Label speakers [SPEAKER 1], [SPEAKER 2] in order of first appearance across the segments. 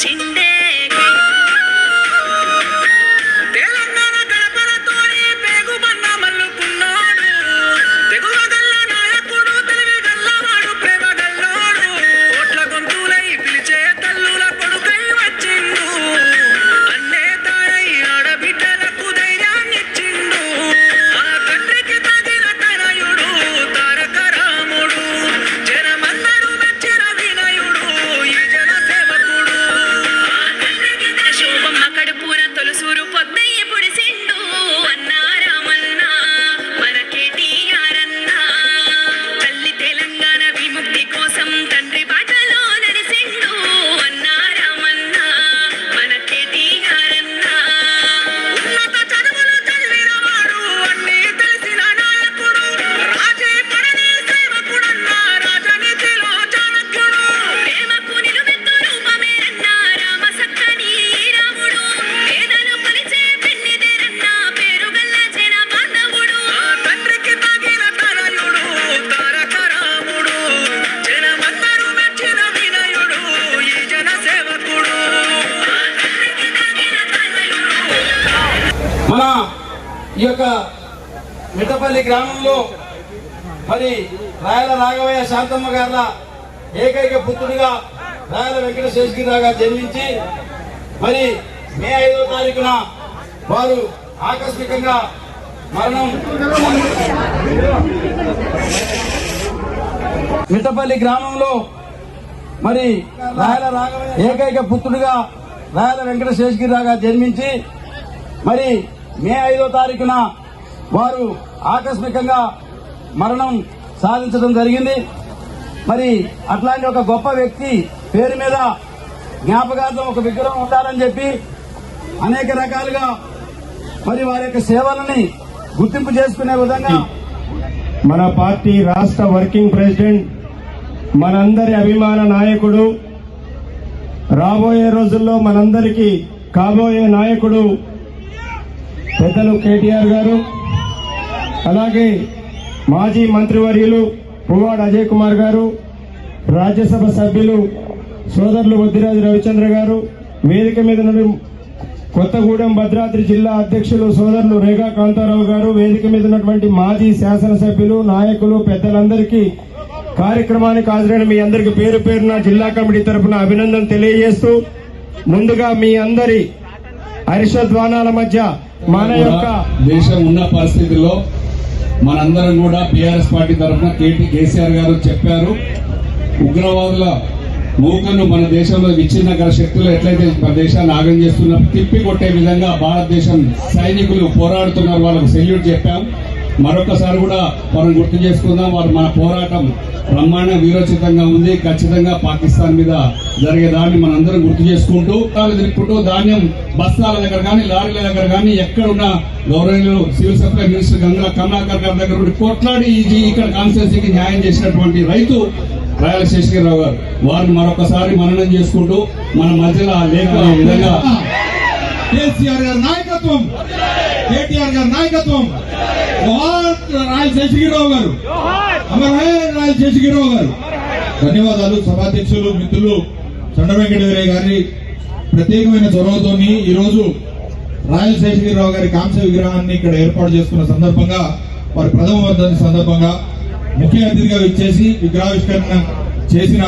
[SPEAKER 1] Tick. మరి రాయల రాఘవయ్య శాంతమ్మ గారిన ఏకైక పుత్రుడిగా రాయల వెంకట శేషగిరిరావు గారు జన్మించి మరి మే ఐదో తారీఖున వారు ఆకస్మికంగా మరణం మిట్టపల్లి గ్రామంలో మరి రాయల రాఘవయ్య ఏకైక పుత్రుడిగా రాయల వెంకట శేషగిరిరావు గారు జన్మించి మరి మే ఐదో తారీఖున వారు ఆకస్మికంగా మరణం సాధించడం జరిగింది. మరి అట్లాంటి ఒక గొప్ప వ్యక్తి పేరు మీద జ్ఞాపకార్థం ఒక విగ్రహం ఉండాలని చెప్పి అనేక రకాలుగా మరి వారి యొక్క సేవలని గుర్తింపు చేసుకునే విధంగా
[SPEAKER 2] మన పార్టీ రాష్ట్ర వర్కింగ్ ప్రెసిడెంట్ మనందరి అభిమాన నాయకుడు రాబోయే రోజుల్లో మనందరికీ కాబోయే నాయకుడు పెద్దలు కేటీఆర్ గారు. అలాగే మాజీ మంత్రివర్యులు పువ్వాడ అజయ్ కుమార్ గారు రాజ్యసభ సభ్యులు సోదరులు వద్దిరాజు రవిచంద్ర గారు వేదిక మీద నుండి కొత్తగూడెం భద్రాద్రి జిల్లా అధ్యక్షులు సోదరులు రేగా కాంతారావు గారు వేదిక మీద ఉన్నటువంటి మాజీ శాసనసభ్యులు నాయకులు పెద్దలందరికీ కార్యక్రమానికి హాజరైన మీ అందరికి పేరు పేరున జిల్లా కమిటీ తరఫున అభినందన తెలియజేస్తూ ముందుగా మీ అందరి హర్షధ్వానాల మధ్య మన యొక్క
[SPEAKER 3] దేశం ఉన్న పరిస్థితుల్లో మనందరం కూడా బీఆర్ఎస్ పార్టీ తరఫున కేటీ కేసీఆర్ గారు చెప్పారు. ఉగ్రవాదుల మూకను మన దేశంలో విచ్ఛిన్నకర శక్తులు ఎట్లయితే మన దేశాన్ని ఆగం చేస్తున్నారు తిప్పి కొట్టే విధంగా భారతదేశం సైనికులు పోరాడుతున్నారు వాళ్ళకు సెల్యూట్ చెప్పాం. మరొకసారి కూడా మనం గుర్తు చేసుకుందాం వారు మన పోరాటం బ్రహ్మాండ వీరోచితంగా ఉంది. ఖచ్చితంగా పాకిస్తాన్ మీద జరిగే దాన్ని మనందరం గుర్తు చేసుకుంటూ తాళ్ళు తిరుక్కుంటూ ధాన్యం బస్తాల దగ్గర కానీ లారీల దగ్గర కానీ ఎక్కడున్న గౌరవనీయులు civil supply minister Ganga Kamalakar గారి దగ్గర నుండి కొట్లాడి ఇది ఇక్కడ కాన్స్టిట్యూన్సీకి న్యాయం చేసినటువంటి రైతు రాయల శేషగిరిరావు గారు. వారిని మరొకసారి మననం చేసుకుంటూ మన మధ్యలో ఆ విధంగా
[SPEAKER 4] కేసీఆర్ గారి నాయకత్వం. కేటీఆర్ గారి నాయకత్వం. జోహార్ రాయల్ శేషగిరిరావు గారు. అమర్ రాయల్ శేషగిరిరావు గారు. ధన్యవాదాలు సభాధ్యక్షులు మిత్రులు చండ వెంకటవీరయ్య గారి ప్రత్యేకమైన చొరవతోని ఈరోజు రాయల్ శేషగిరిరావు గారి కాంస విగ్రహాన్ని ఇక్కడ ఏర్పాటు చేసుకున్న సందర్భంగా వారి ప్రథమ వర్ధంతి సందర్భంగా ముఖ్య అతిథిగా ఇచ్చేసి విగ్రహావిష్కరణ చేసిన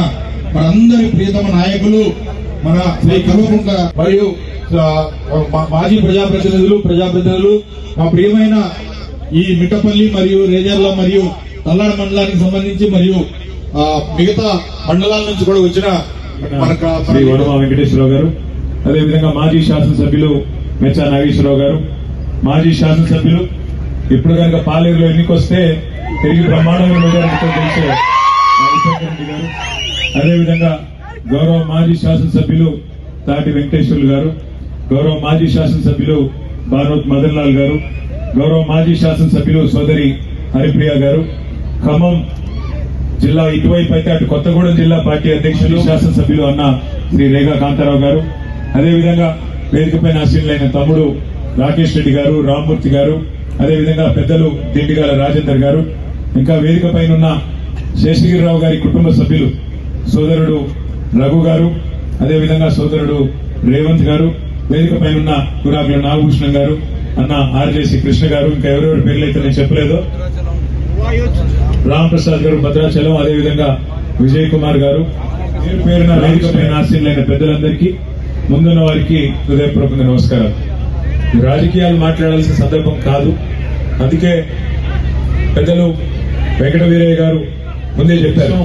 [SPEAKER 4] మనందరి ప్రియతమ నాయకులు మన శ్రీ కల్వకుంట్ల మరియు మాజీ ప్రజాప్రతినిధులు ప్రజాప్రతినిధులు మా ప్రియమైన ఈ మిట్టపల్లి మరియు రేజర్ల మరియు తల్లాడ మండలానికి సంబంధించి మరియు మిగతా మండలాల నుంచి కూడా వచ్చిన
[SPEAKER 2] శ్రీ వనమ వెంకటేశ్వరరావు గారు అదేవిధంగా మాజీ శాసనసభ్యులు మెచ్చా నాగేశ్వరరావు గారు మాజీ శాసనసభ్యులు ఇప్పుడు కనుక పాలేరులో ఎన్నికొస్తే తిరిగి బ్రహ్మాండంగా మెజారిటీతో గారు అదేవిధంగా గౌరవ మాజీ శాసనసభ్యులు తాటి వెంకటేశ్వర్లు గారు గౌరవ మాజీ శాసనసభ్యులు బానోత్ మదన్ లాల్ గారు గౌరవ మాజీ శాసనసభ్యులు సోదరి హరిప్రియ గారు ఖమ్మం జిల్లా ఇటువైపు అయితే అటు కొత్తగూడెం జిల్లా పార్టీ అధ్యక్షులు శాసనసభ్యులు అన్న శ్రీ రేగా కాంతారావు గారు అదేవిధంగా వేదికపైన ఆశీనులైన తమ్ముడు రాకేష్ రెడ్డి గారు రామ్మూర్తి గారు అదేవిధంగా పెద్దలు దిండిగాల రాజేందర్ గారు ఇంకా వేదికపైన ఉన్న శేషగిరిరావు గారి కుటుంబ సభ్యులు సోదరుడు రఘు గారు
[SPEAKER 5] అదేవిధంగా సోదరుడు రేవంత్ గారు వేదికపై ఉన్న గురాబీ నాగభూషణం గారు అన్న ఆర్జేసి కృష్ణ గారు ఇంకా ఎవరెవరి పేర్లు అయితే నేను చెప్పలేదు. రామ్ ప్రసాద్ గారు భద్రాచలం అదేవిధంగా విజయ్ కుమార్ గారు పేరున వేదికపై ఆశీనులైన పెద్దలందరికీ ముందున్న వారికి హృదయపూర్వకంగా నమస్కారం రాజకీయాలు మాట్లాడాల్సిన సందర్భం కాదు. అందుకే పెద్దలు వెంకట వీరయ్య గారు ముందే చెప్పారు.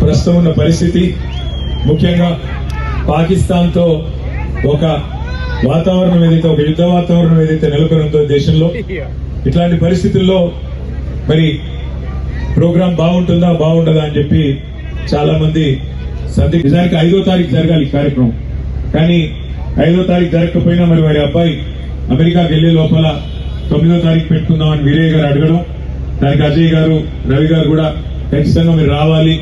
[SPEAKER 5] ప్రస్తుతం ఉన్న పరిస్థితి ముఖ్యంగా పాకిస్తాన్తో ఒక వాతావరణం ఏదైతే ఒక యుద్ధ వాతావరణం ఏదైతే నెలకొని ఉందో దేశంలో ఇట్లాంటి పరిస్థితుల్లో మరి ప్రోగ్రాం బాగుంటుందా బాగుండదా అని చెప్పి చాలా మంది సంది నిజానికి ఐదో తారీఖు జరగాలి ఈ కార్యక్రమం. కానీ ఐదో తారీఖు జరగకపోయినా మరి వారి అబ్బాయి అమెరికాకి వెళ్ళే లోపల తొమ్మిదో తారీఖు పెట్టుకుందామని వీరయ్య గారు అడగడం దానికి అజయ్ గారు రవి గారు కూడా ఖచ్చితంగా మీరు రావాలి.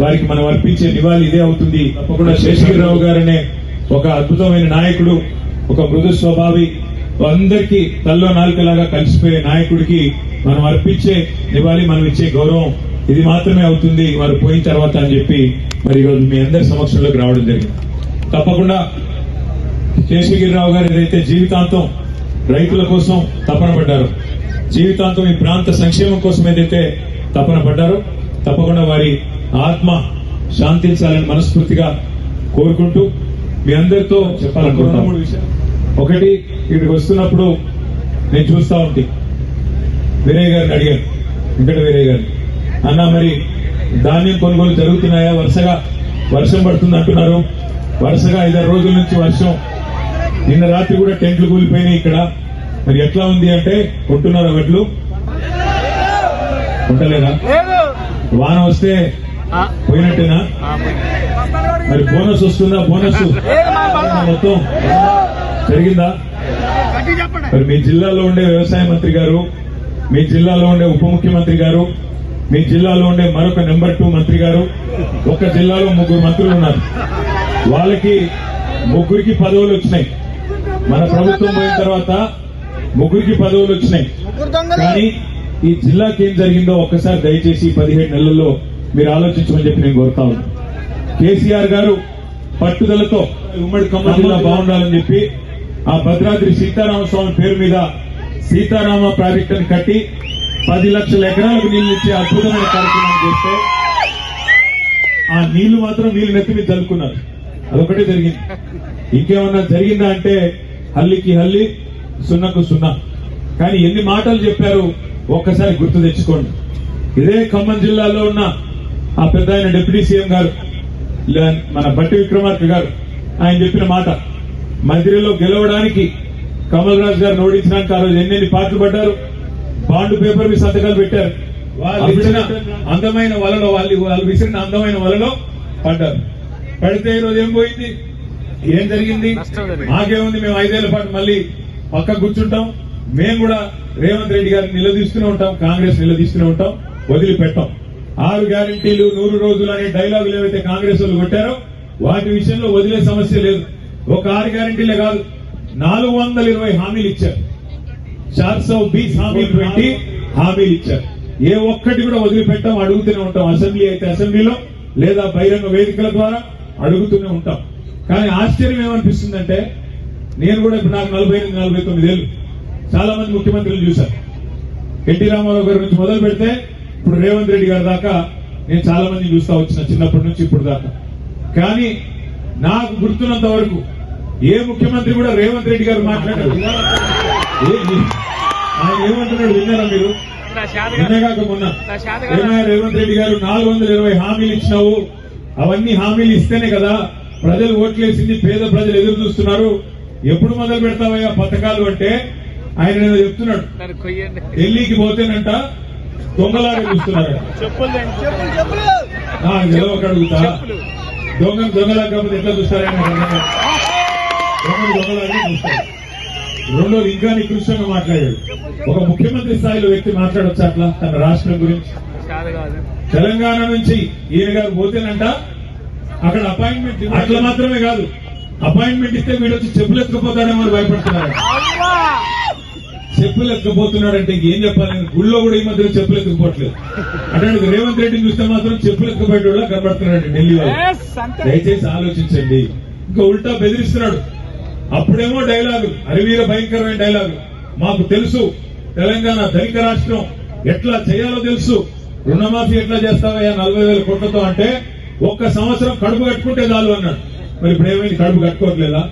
[SPEAKER 5] వారికి మనం అర్పించే నివాళి ఇదే అవుతుంది. తప్పకుండా శేషగిరిరావు గారనే ఒక అద్భుతమైన నాయకుడు ఒక మృదు స్వభావి అందరికీ తల్లో నాలుకలాగా కలిసిపోయే నాయకుడికి మనం అర్పించే నివాళి మనం ఇచ్చే గౌరవం ఇది మాత్రమే అవుతుంది. వారు పోయిన తర్వాత అని చెప్పి మరి ఈరోజు మీ అందరి సమక్షంలోకి రావడం జరిగింది. తప్పకుండా శేషగిరిరావు గారు ఏదైతే జీవితాంతం రైతుల కోసం తపన పడ్డారు జీవితాంతం ఈ ప్రాంత సంక్షేమం కోసం ఏదైతే తపన పడ్డారో తప్పకుండా వారి ఆత్మ శాంతించాలని మనస్ఫూర్తిగా కోరుకుంటూ మీ అందరితో చెప్పాలనుకుంటున్నాను ఒకటి ఇక్కడికి వస్తున్నప్పుడు నేను చూస్తా ఉంటే. వీరయ్య గారిని అడిగాను. వెంకట వీరయ్య గారిని. అన్న మరి ధాన్యం కొనుగోలు జరుగుతున్నాయా? వరుసగా వర్షం పడుతుంది అంటున్నారు. వరుసగా ఐదారు రోజుల నుంచి వర్షం. నిన్న రాత్రి కూడా టెంట్లు కూలిపోయినాయి ఇక్కడ. మరి ఎట్లా ఉంది అంటే కొంటున్నారా వడ్లు కొంటలేదా వాన వస్తే పోయినట్టేనా? మరి బోనస్ వస్తుందా? బోనస్. మొత్తం. జరిగిందా? మరి మీ జిల్లాలో ఉండే వ్యవసాయ మంత్రి గారు మీ జిల్లాలో ఉండే ఉప ముఖ్యమంత్రి గారు మీ జిల్లాలో ఉండే మరొక నెంబర్ టూ మంత్రి గారు ఒక జిల్లాలో ముగ్గురు మంత్రులు ఉన్నారు. వాళ్ళకి ముగ్గురికి పదవులు వచ్చినాయి. మన ప్రభుత్వం పోయిన తర్వాత ముగ్గురికి పదవులు వచ్చినాయి. కానీ ఈ జిల్లాకి ఏం జరిగిందో ఒక్కసారి దయచేసి పదిహేడు నెలల్లో మీరు ఆలోచించమని చెప్పి నేను కోరుతా కేసీఆర్ గారు పట్టుదలతో ఉమ్మడి ఖమ్మం జిల్లా బాగుండాలని చెప్పి ఆ భద్రాద్రి సీతారామ స్వామి పేరు మీద సీతారామ ప్రాజెక్టును కట్టి పది లక్షల ఎకరాలకు నీళ్ళు ఇచ్చే అద్భుతమైన కార్యక్రమం చేస్తే ఆ నీళ్ళు మాత్రం వీళ్ళు నెత్తి మీద చల్లుకున్నారు అదొకటే జరిగింది. ఇంకేమన్నా జరిగిందా అంటే హల్లికి హల్లి సున్నకు సున్నా. కానీ ఎన్ని మాటలు చెప్పారు ఒక్కసారి గుర్తు తెచ్చుకోండి. ఇదే ఖమ్మం జిల్లాలో ఉన్న ఆ పెద్ద ఆయన డిప్యూటీ సీఎం గారు మన బట్టి విక్రమార్క గారు ఆయన చెప్పిన మాట మంత్రిలో గెలవడానికి కమల్ రాజు గారిని ఓడించడానికి ఆ రోజు ఎన్నెన్ని పాటలు పడ్డారు బాండ్ పేపర్ మీద సంతకాలు పెట్టారు. వాళ్ళు అందమైన వలలో వాళ్ళు వాళ్ళు విసిరిన అందమైన వలలో పడ్డారు. పడితే ఈ రోజు ఏం పోయింది? ఏం జరిగింది? మాకేముంది? మేము ఐదేళ్ళ పాటు మళ్ళీ పక్క కూర్చుంటాం. మేము కూడా రేవంత్ రెడ్డి గారిని నిలదీస్తూనే ఉంటాం కాంగ్రెస్ నిలదీస్తూనే ఉంటాం వదిలిపెట్టాం. ఆరు గ్యారంటీలు నూరు రోజులు అనే డైలాగులు ఏవైతే కాంగ్రెస్ వాళ్ళు కొట్టారో వాటి విషయంలో వదిలే సమస్య లేదు. ఒక ఆరు గ్యారంటీలే కాదు నాలుగు వందల ఇరవై హామీలు ఇచ్చారు. చార్ సౌ బీస్ హామీలు పెట్టి హామీలు ఇచ్చారు. ఏ ఒక్కటి కూడా వదిలిపెట్టాం అడుగుతూనే ఉంటాం. అసెంబ్లీ అయితే అసెంబ్లీలో లేదా బహిరంగ వేదికల ద్వారా అడుగుతూనే ఉంటాం. కానీ ఆశ్చర్యం ఏమనిపిస్తుందంటే నేను కూడా ఇప్పుడు నాకు నలభై ఎనిమిది నలభై తొమ్మిది ఏళ్ళు. చాలా మంది ముఖ్యమంత్రులు చూశాను ఎన్టీ రామారావు గారి నుంచి మొదలు పెడితే ఇప్పుడు రేవంత్ రెడ్డి గారి దాకా నేను చాలా మంది చూస్తా వచ్చిన చిన్నప్పటి నుంచి ఇప్పుడు దాకా. కానీ నాకు గుర్తున్నంత వరకు ఏ ముఖ్యమంత్రి కూడా రేవంత్ రెడ్డి గారు మాట్లాడారు? ఆయన ఏమంటున్నాడు విన్నారా మీరు? నిన్నగాక మొన్న. రేవంత్ రెడ్డి గారు నాలుగు వందల ఇరవై హామీలు ఇచ్చినావు. అవన్నీ హామీలు ఇస్తేనే కదా ప్రజలు ఓట్లేసింది పేద ప్రజలు ఎదురు చూస్తున్నారు. ఎప్పుడు మొదలు పెడతావయ్యా పథకాలు అంటే? ఆయన చెప్తున్నాడు. ఢిల్లీకి పోతేనంట దొంగలాగా చూస్తున్నాడు నిలవక అడుగుతా. దొంగ దొంగలా కాకపోతే ఎట్లా చూస్తారని. దొంగలు దొంగలాగానే చూస్తారు. రెండోది ఇంకా నికృష్టంగా మాట్లాడాడు. ఒక ముఖ్యమంత్రి స్థాయిలో వ్యక్తి మాట్లాడొచ్చు అట్లా? తన రాష్ట్రం గురించి. తెలంగాణ నుంచి ఈయన గారు పోతేనంట అక్కడ అపాయింట్మెంట్ అట్లా మాత్రమే కాదు. అపాయింట్మెంట్ ఇస్తే వీడు వచ్చి చెప్పులు ఎత్తుకుపోతాడేమో భయపడుతున్నారు చెప్పులు ఎక్కబోతున్నాడంటే ఏం చెప్పాలి? నేను గుళ్ళో కూడా ఈ మధ్య చెప్పులు ఎక్కకపోవట్లేదు అంటే రేవంత్ రెడ్డిని చూస్తే మాత్రం చెప్పులు ఎక్కబోయేటోళ్ళ కనబడుతున్నాడు ఢిల్లీ వాళ్ళు. దయచేసి ఆలోచించండి. ఇంకా ఉల్టా బెదిరిస్తున్నాడు. అప్పుడేమో డైలాగు అరివీర భయంకరమైన డైలాగు. మాకు తెలుసు తెలంగాణ ధనిక రాష్ట్రం ఎట్లా చేయాలో తెలుసు. రుణమాఫీ ఎట్లా చేస్తావయ్యా నలభై వేల కోట్లతో అంటే ఒక్క సంవత్సరం కడుపు కట్టుకుంటే చాలు అన్నాడు. మరి ఇప్పుడు ఏమైంది? కడుపు కట్టుకోవట్లేదా?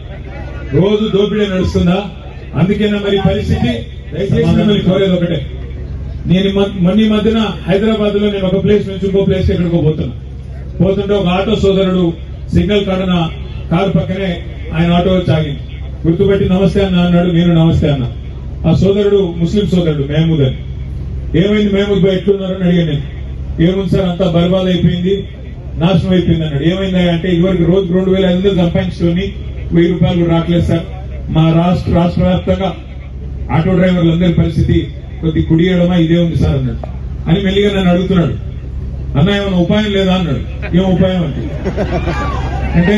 [SPEAKER 5] రోజు దోపిడీ నడుస్తుందా? అందుకేనా మరి పరిస్థితి దయచేసి మిమ్మల్ని కోరేది ఒకటే. నేను ఈ మొన్న మధ్యన హైదరాబాద్లో నేను ఒక ప్లేస్ నుంచి ఇంకో ప్లేస్ ఎక్కడికో పోతున్నా. పోతుంటే ఒక ఆటో సోదరుడు సిగ్నల్ కాడన కారు పక్కనే ఆయన ఆటో వచ్చి గుర్తుపెట్టి నమస్తే అన్న అన్నాడు నేను నమస్తే అన్న. ఆ సోదరుడు ముస్లిం సోదరుడు మహమూద్ అని. ఏమైంది మహమూద్ బాయ్ ఎట్లున్నారని అడిగాను నేను. ఏముంది సార్ అంతా బర్బాద్ అయిపోయింది నాశనం అయిపోయింది అన్నాడు. ఏమైంది అంటే ఇదివరకు రోజు రెండు వేల ఐదు వందలు సంపాదించుకొని వెయ్యి రూపాయలు రావట్లేదు సార్. మా రాష్ట్ర రాష్ట్ర వ్యాప్తంగా ఆటో డ్రైవర్లందరి పరిస్థితి కొద్ది కుడియడమా ఇదే ఉంది సార్ అన్నాడు. అని మెల్లిగా నన్ను అడుగుతున్నాడు. అన్న ఏమైనా ఉపాయం లేదా? అన్నాడు. ఏం ఉపాయం అంటే? అంటే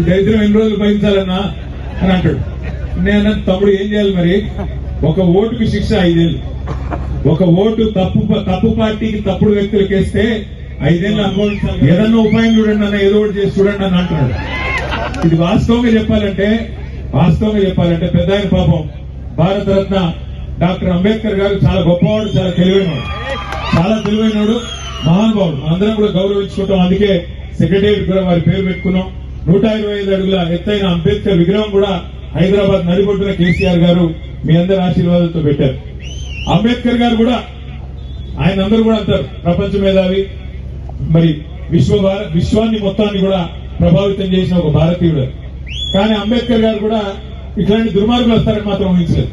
[SPEAKER 5] దరిద్రం ఎన్ని రోజులు భరించాలన్నా? అని అంటాడు. నేను తమ్ముడు ఏం చేయాలి మరి? ఒక ఓటుకి శిక్ష ఐదేళ్ళు. ఒక ఓటు తప్పు తప్పు పార్టీకి తప్పుడు వ్యక్తులకు వేస్తే ఐదేళ్ళు అనుభవించాలి ఏదన్నా ఉపాయం చూడండి అన్న ఏదో ఒకటి చేసి చూడండి అని అంటున్నాడు. ఇది వాస్తవంగా చెప్పాలంటే వాస్తవంగా చెప్పాలంటే పెద్ద ఆయన పాపం. భారతరత్న డాక్టర్ అంబేద్కర్ గారు చాలా గొప్పవాడు చాలా తెలివైనవాడు. చాలా తెలివైనవాడు మహానుభావుడు అందరం కూడా గౌరవించుకుంటాం. అందుకే సెక్రటేరియట్ కూడా వారి పేరు పెట్టుకున్నాం. నూట ఇరవై ఐదు అడుగుల ఎత్తైన అంబేద్కర్ విగ్రహం కూడా హైదరాబాద్ నడిబొడ్డున కేసీఆర్ గారు మీ అందరి ఆశీర్వాదంతో పెట్టారు. అంబేద్కర్ గారు కూడా ఆయన అందరూ కూడా అంటారు ప్రపంచ మేధావి. మరి విశ్వ విశ్వాన్ని మొత్తాన్ని కూడా ప్రభావితం చేసిన ఒక భారతీయుడు. కానీ అంబేద్కర్ గారు కూడా ఇట్లాంటి దుర్మార్గులు వస్తారని మాత్రం ఊహించలేదు.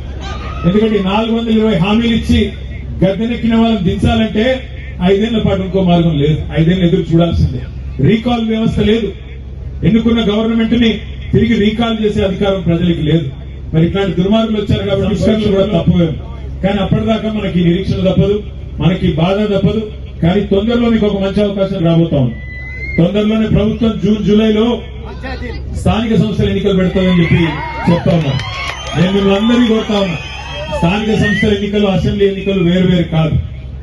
[SPEAKER 5] ఎందుకంటే నాలుగు వందల ఇరవై హామీలు ఇచ్చి గద్దెనెక్కిన వాళ్ళని దించాలంటే ఐదేళ్ళ పాటు ఇంకో మార్గం లేదు. ఐదేళ్ళు ఎదురు చూడాల్సిందే. రీకాల్ వ్యవస్థ లేదు. ఎన్నుకున్న గవర్నమెంట్ని తిరిగి రీకాల్ చేసే అధికారం ప్రజలకు లేదు. మరి ఇట్లాంటి దుర్మార్గులు వచ్చారు కాబట్టి సంస్కరణలు కూడా తప్పవేమో కానీ అప్పటిదాకా మనకి నిరీక్షణ తప్పదు. మనకి బాధ తప్పదు. కానీ తొందరలో మీకు ఒక మంచి అవకాశం రాబోతా ఉంది. తొందరలోనే ప్రభుత్వం జూన్ జూలైలో స్థానిక సంస్థల ఎన్నికలు పెడతామని చెప్పి చెప్తా ఉన్నా. నేను మిమ్మల్ని అందరినీ కోరుతా ఉన్నా. స్థానిక సంస్థల ఎన్నికలు అసెంబ్లీ ఎన్నికలు వేరు వేరు కాదు.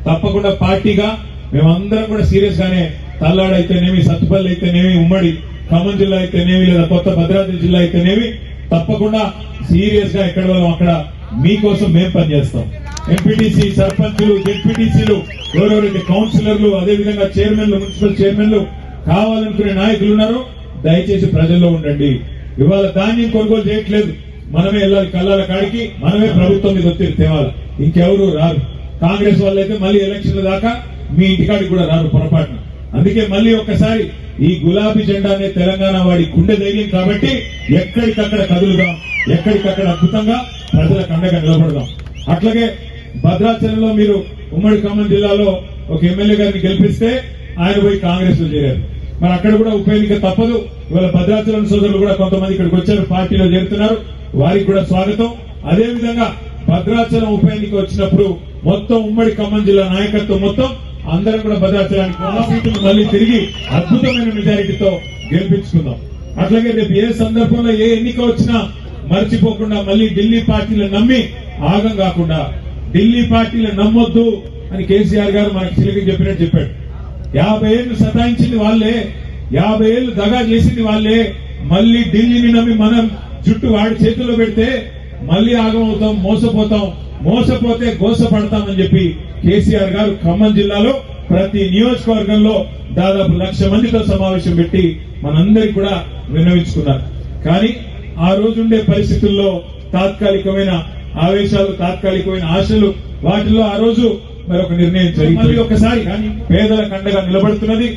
[SPEAKER 5] తప్పకుండా పార్టీగా మేమందరం కూడా సీరియస్ గానే తల్లాడు అయితేనేమి సత్తుపల్లి అయితేనేమి ఉమ్మడి ఖమ్మం జిల్లా అయితేనేమి లేదా కొత్త భద్రాద్రి జిల్లా అయితేనేమి తప్పకుండా సీరియస్గా ఎక్కడ వాళ్ళం అక్కడ మీకోసం మేము పనిచేస్తాం. ఎంపీటీసీ సర్పంచులు జెడ్పీటీసీలు ఎవరెవరైతే కౌన్సిలర్లు అదేవిధంగా చైర్మన్లు మున్సిపల్ చైర్మన్లు కావాలనుకునే నాయకులు ఉన్నారో. దయచేసి ప్రజల్లో ఉండండి. ఇవాళ ధాన్యం కొనుగోలు చేయట్లేదు. మనమే వెళ్ళాలి కళ్ళాల కాడికి మనమే ప్రభుత్వం మీద ఒత్తిడి తేవాలి. ఇంకెవరు రారు. కాంగ్రెస్ వాళ్ళైతే మళ్ళీ ఎలక్షన్ల దాకా మీ ఇంటికాడికి కూడా రారు పొరపాటున. అందుకే మళ్ళీ ఒక్కసారి ఈ గులాబీ జెండానే తెలంగాణ వాడి గుండె ధైర్యం కాబట్టి ఎక్కడికక్కడ కదులుదాం ఎక్కడికక్కడ అద్భుతంగా ప్రజలకు అండగా నిలబడదాం. అట్లాగే భద్రాచలంలో మీరు ఉమ్మడి ఖమ్మం జిల్లాలో ఒక ఎమ్మెల్యే గారిని గెలిపిస్తే ఆయన పోయి కాంగ్రెస్లో చేరారు. మరి అక్కడ కూడా ఉప ఎన్నిక తప్పదు. ఇవాళ భద్రాచలం సోదరులు కూడా కొంతమంది ఇక్కడికి వచ్చారు పార్టీలో చేరుతున్నారు. వారికి కూడా స్వాగతం. అదే విధంగా భద్రాచలం ఉప ఎన్నిక వచ్చినప్పుడు మొత్తం ఉమ్మడి ఖమ్మం జిల్లా నాయకత్వం మొత్తం అందరం కూడా భద్రాచలానికి ఆ మళ్ళీ తిరిగి అద్భుతమైన మెజారిటీతో గెలిపించుకుందాం. అట్లాగే రేపు ఏ సందర్భంలో ఏ ఎన్నిక వచ్చినా మర్చిపోకుండా మళ్ళీ ఢిల్లీ పార్టీలు నమ్మి ఆగం కాకుండా ఢిల్లీ పార్టీలు నమ్మొద్దు అని కేసీఆర్ గారు మనకి చిలికి చెప్పినట్టు చెప్పాడు. యాభై ఏళ్ళు సతాయించింది వాళ్ళే. యాభై ఏళ్ళు దగా చేసింది వాళ్ళే. మళ్ళీ ఢిల్లీని నమ్మి మనం జుట్టు వాడి చేతుల్లో పెడితే మళ్ళీ ఆగమవుతాం మోసపోతాం. మోసపోతే గోసపడతామని చెప్పి కేసీఆర్ గారు ఖమ్మం జిల్లాలో ప్రతి నియోజకవర్గంలో దాదాపు లక్ష మందితో సమావేశం పెట్టి మనందరికి కూడా విన్నవించుకున్నారు. కానీ ఆ రోజుండే పరిస్థితుల్లో తాత్కాలికమైన ఆవేశాలు తాత్కాలికమైన ఆశలు వాటిల్లో ఆ రోజు మరి ఒక నిర్ణయం జరిగింది. మళ్ళీ ఒకసారి పేదల కండగా నిలబడుతున్నది.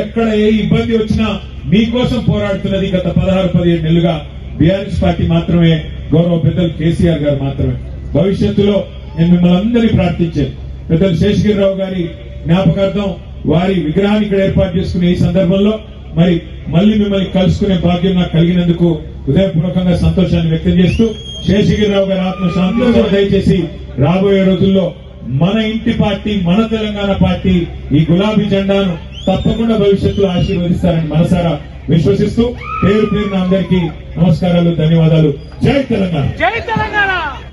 [SPEAKER 5] ఎక్కడ ఏ ఇబ్బంది వచ్చినా మీకోసం పోరాడుతున్నది. గత పదహారు పదిహేడు నెలలుగా బీఆర్ఎస్ పార్టీ మాత్రమే గౌరవ పెద్దలు కేసీఆర్ గారు మాత్రమే. భవిష్యత్తులో నేను మిమ్మల్ని అందరినీ ప్రార్థించాను. పెద్దలు శేషగిరిరావు గారి జ్ఞాపకార్థం వారి విగ్రహాన్ని ఇక్కడ ఏర్పాటు చేసుకునే ఈ సందర్భంలో మరి మళ్ళీ మిమ్మల్ని కలుసుకునే భాగ్యం నాకు కలిగినందుకు హృదయపూర్వకంగా సంతోషాన్ని వ్యక్తం చేస్తూ శేషగిరిరావు గారి ఆత్మశాంతితో దయచేసి రాబోయే రోజుల్లో మన ఇంటి పార్టీ మన తెలంగాణ పార్టీ ఈ గులాబీ జెండాను తప్పకుండా భవిష్యత్తులో ఆశీర్వదిస్తారని మనసారా విశ్వసిస్తూ పేరు పేరున అందరికీ నమస్కారాలు ధన్యవాదాలు. జై తెలంగాణ.
[SPEAKER 6] జై తెలంగాణ!